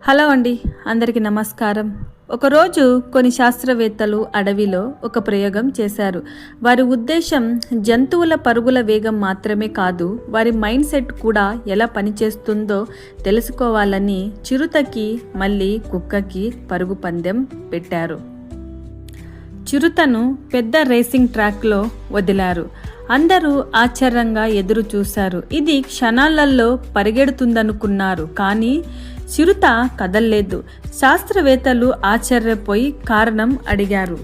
Hello అండి అందరికీ నమస్కారం. ఒకరోజు కొన్ని శాస్త్రవేత్తలు అడవిలో ఒక ప్రయోగం చేశారు. వారి ఉద్దేశం జంతువుల పరుగుల వేగం మాత్రమే కాదు వారి మైండ్ సెట్ కూడా ఎలా పనిచేస్తుందో తెలుసుకోవాలని చిరుతకి మళ్ళీ కుక్కకి పరుగు పందెం పెట్టారు. చిరుతను పెద్ద రేసింగ్ ట్రాక్లో వదిలారు. అందరూ ఆశ్చర్యంగా ఎదురు చూశారు ఇది క్షణాలలో పరిగెడుతుందనుకున్నారు. కానీ చిరుత కదల్లేదు. శాస్త్రవేత్తలు ఆశ్చర్యపోయి కారణం అడిగారు.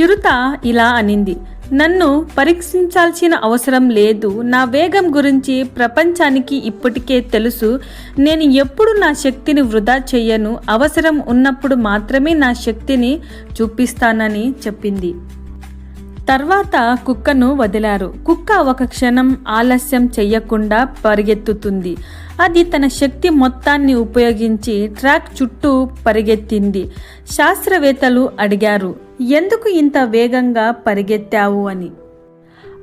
చిరుత ఇలా అనింది నన్ను పరీక్షించాల్సిన అవసరం లేదు. నా వేగం గురించి ప్రపంచానికి ఇప్పటికే తెలుసు. నేను ఎప్పుడు నా శక్తిని వృధా చెయ్యను అవసరం ఉన్నప్పుడు మాత్రమే నా శక్తిని చూపిస్తానని చెప్పింది. తర్వాత కుక్కను వదిలారు. కుక్క ఒక క్షణం ఆలస్యం చెయ్యకుండా పరిగెత్తుతుంది. అది తన శక్తి మొత్తాన్ని ఉపయోగించి ట్రాక్ చుట్టూ పరిగెత్తింది. శాస్త్రవేత్తలు అడిగారు ఎందుకు ఇంత వేగంగా పరిగెత్తావు? అని.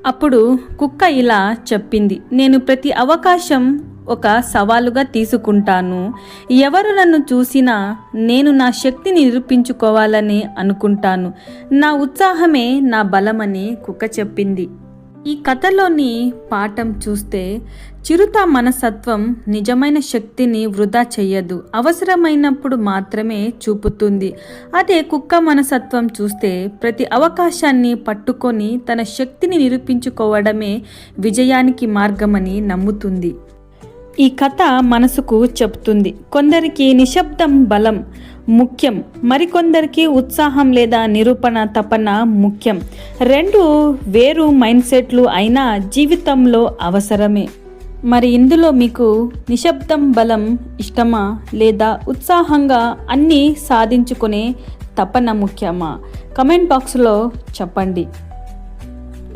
అప్పుడు కుక్క ఇలా చెప్పింది నేను ప్రతి అవకాశం ఒక సవాలుగా తీసుకుంటాను. ఎవరు నన్ను చూసినా నేను నా శక్తిని నిరూపించుకోవాలని అనుకుంటాను. నా ఉత్సాహమే నా బలమని కుక్క చెప్పింది. ఈ కథలోని పాఠం చూస్తే చిరుత మనసత్వం నిజమైన శక్తిని వృధా చెయ్యదు అవసరమైనప్పుడు మాత్రమే చూపుతుంది. అదే కుక్క మనసత్వం చూస్తే ప్రతి అవకాశాన్ని పట్టుకొని తన శక్తిని నిరూపించుకోవడమే విజయానికి మార్గమని నమ్ముతుంది. ఈ కథ మనసుకు చెప్తుంది కొందరికి నిశ్శబ్దం బలం ముఖ్యం మరికొందరికి ఉత్సాహం లేదా నిరూపణ తపన ముఖ్యం. రెండు వేరు మైండ్ సెట్లు అయినా జీవితంలో అవసరమే. మరి ఇందులో మీకు నిశ్శబ్దం బలం ఇష్టమా లేదా ఉత్సాహంగా అన్నీ సాధించుకునే తపన ముఖ్యమా? కమెంట్ బాక్స్లో చెప్పండి.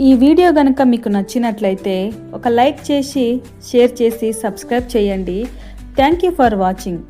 ఈ వీడియో కనుక మీకు నచ్చినట్లయితే ఒక లైక్ చేసి షేర్ చేసి సబ్స్క్రైబ్ చేయండి. Thank you for watching